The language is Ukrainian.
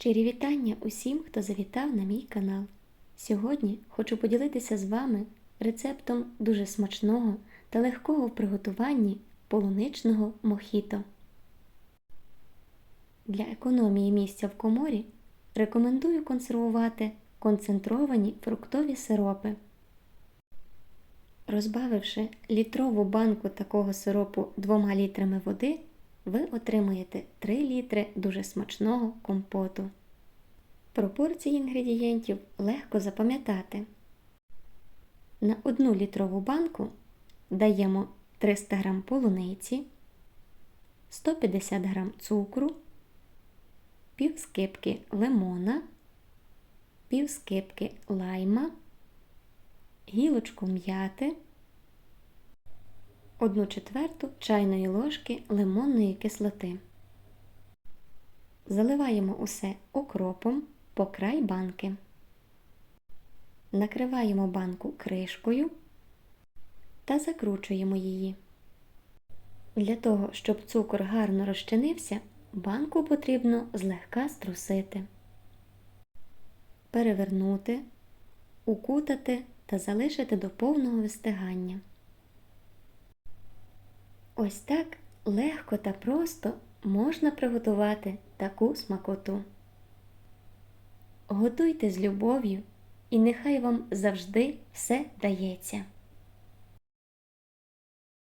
Щирі вітання усім, хто завітав на мій канал. Сьогодні хочу поділитися з вами рецептом дуже смачного та легкого в приготуванні полуничного мохіто. Для економії місця в коморі рекомендую консервувати концентровані фруктові сиропи. Розбавивши літрову банку такого сиропу 2 літрами води, ви отримаєте 3 літри дуже смачного компоту. Пропорції інгредієнтів легко запам'ятати. На 1 літрову банку даємо 300 г полуниці, 150 г цукру, пів скипки лимона, пів скипки лайма, гілочку м'яти, 1 четверту чайної ложки лимонної кислоти. Заливаємо усе окропом по край банки. Накриваємо банку кришкою та закручуємо її. Для того, щоб цукор гарно розчинився, банку потрібно злегка струсити, перевернути, укутати та залишити до повного вистигання. Ось так легко та просто можна приготувати таку смакоту. Готуйте з любов'ю, і нехай вам завжди все дається.